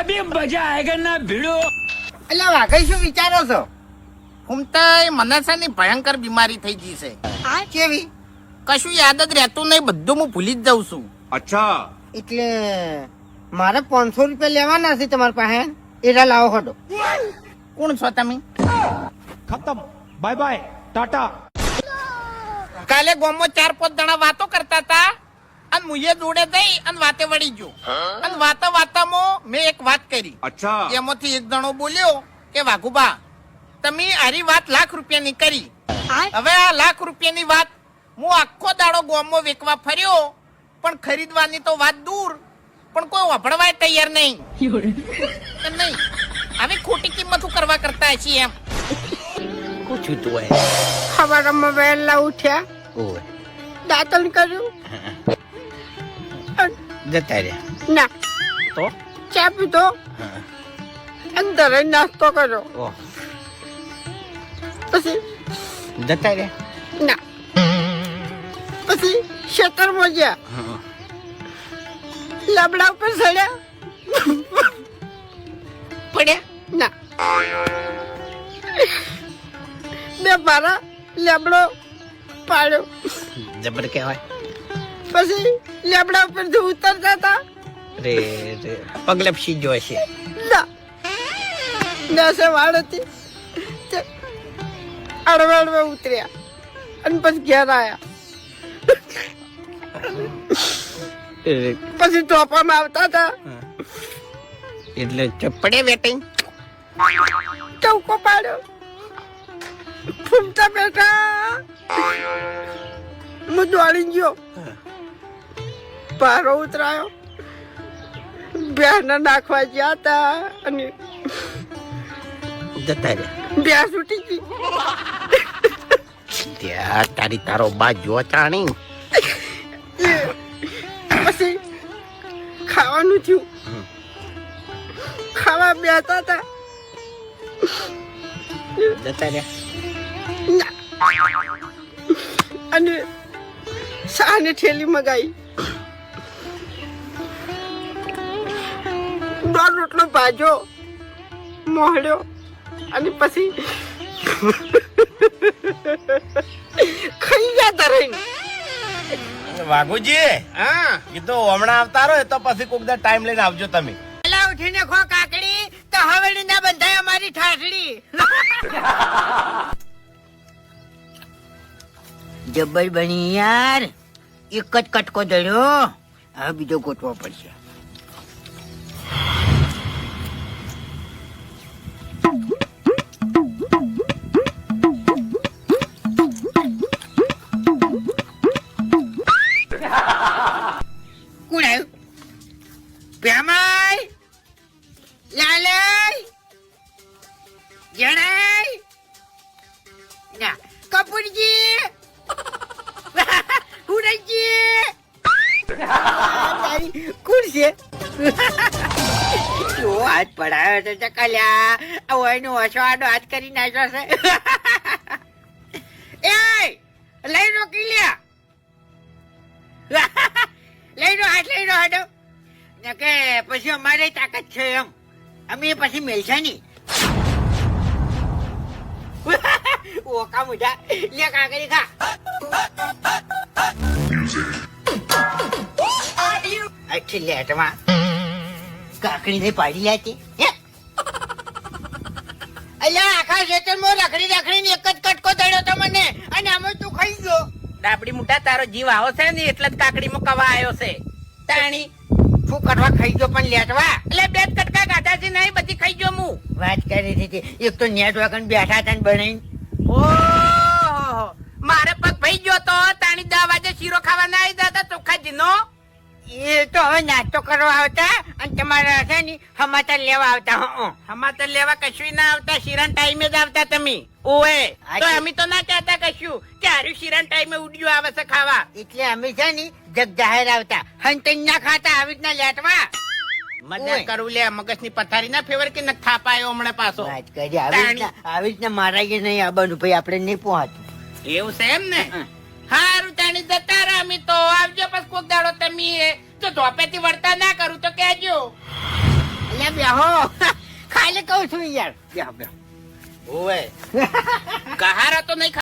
અભી મજા આયગર ભીડો. એટલે વાઘઈ શું વિચારો છો? હું હુમતા મનસાની ભયંકર બીમારી થઈ ગઈ છે. કેવી? કશું યાદ જ રહેતું નહીં બધું હું ભૂલી જ જાઉં છું. અચ્છા. એટલે મારે પાંચસો રૂપિયા લેવાના છે તમારી પાસે. એરા લાવો હડો. કોણ છો તમે? ખતમ. Bye bye. ટાટા. કાલે ગોમો ચાર પાંચ જણા વાતો કરતા હતા. અને મુજે જોડે જઈ અને વાતે વળી ગયો. અને વાતા વાતામાં મેં એક વાત કરી. અચ્છા. એમાંથી એક જણો બોલ્યો કે વાઘુબા તમે આરી વાત લાખ રૂપિયાની કરી. હવે આ લાખ રૂપિયાની વાત હું આખો દાડો ગોમો વેકવા ફર્યો પણ ખરીદવાની તો વાત દૂર. પણ કોઈ વભળવાય તૈયાર નહીં. નહીં. આવી ખોટી કિંમત કરવા કરતા છીએ એમ. પૂછ્યું તું હવારમાં વહેલા ઉઠ્યા. દાંતણ કર્યું. જતા રહ્યા. ના. તો? ચા પીધો? અંદર નાસ્તો કર્યો. પછી? જતા રહ્યા? ના. પછી ખેતરમાં ગયા. લાબડા ઉપર ચડ્યા પડ્યા? ના. બે મારા લેબડો પાડ્યો. જબર કહેવાય. પછી લેબડા ઉપરથી ઉતરતા હતા? રે રે. પગલપસી જો છે. ના. દસે વાળ હતી. અડવે અડવે ઉતર્યા. અને પછી ઘેર રે, પછી ટોપામાં આવતા હતા. એટલે ચપડે વેટિંગ ચૌકો પાડ્યો. ફૂમતા બેઠા. હું. દોડી ગયો. પારો ઉતરાયો. બેસને નાખવા ગયા હતા અને જતા રહ્યા. બેસ ઉઠી ગઈ. ત્યાં તારી તારો બા જો ચાણી. પછી ખાવાનું થયું. ખાવા બેતા હતા જતા રહ્યા. અને શાની ઠેલી મગાઈ. દોઢ રોટલો ભાજો મોહળ્યો અને પછી ખાઈ જતા રહી વાઘુજી હા. કીધું હમણાં આવતા રહો તો પછી કોક દા ટાઈમ લઈને આવજો તમે. પેલા ઉઠીને ખો કાકડી તો હવે ના બંધાય અમારી ઠાઠડી. જબ્બર બની યાર. એક જ કટકો દડ્યો હવે બીજો ગોતવો પડશે. ના કપૂરજી હુરજી તારી કુર છે. જો હાથ પડાયો છે ચકલ્યા. ઓયનો ઓછો આડો હાથ કરી નાખ્યો છે. એ લઈ નો કિલ્યા લઈ નો હાથ લઈ નો હાડો. કે પછી અમારે તાકાત છે એમ. અમે પછી મેલશે નહીં. ઓકા મુઢા કાકડી અને આમાં તું ખાઈ ગયો ડાબડી તારો જીવ આવો છે ને એટલે જ કાકડીમાં કવા આવ્યો છે તાણી શું કરવા ખાઈ ગયો પણ લેટવા એટલે બે કટકા ગાધા છે નહીં બધી ખાઈ ગયો હું વાત કરી હતી એક તો નેટ વગર બેઠા હતા ને બનાવી ઓહો મારે પગ ભાઈ ગયો તો તાણી દસ વાગે શીરો ખાવા ના આવી દાદા ચોખ્ખા જીનો એ તો હવે નાસ્તો કરવા આવતા અને તમારા છે ને સમાચાર લેવા આવતા હ હમાતર લેવા કશું ના આવતા શિરાન ટાઈમે જ આવતા તમે. ઓએ તો અમે તો ના કહેતા કશું. કે હારું શિરાન ટાઈમે ઉડ્યું આવે છે ખાવા. એટલે અમે છે ને જગ જાહેર આવતા હંતન ના ખાતા આવી રીતના લેટવા? ઓય. કરું લે મગજની પથારી ના ફેવર કે ન થાપાયો હમણાં પાછો? વાત કરી આવી રીતના આવી રીતના મારાઈએ નહીં આવવાનું ભાઈ આપણે નહીં પહોંચતું. એવું છે એમ ને? હારું તાણી જતા રામી તો આવજો બસ કોક દાડો તમે એ. જો ધોપેથી વળતા ના કરું તો કેજો એટલે બેહો. ખાલી કહું છું યાર. બેહો બેહો. ઓવે કહારા તો નહીં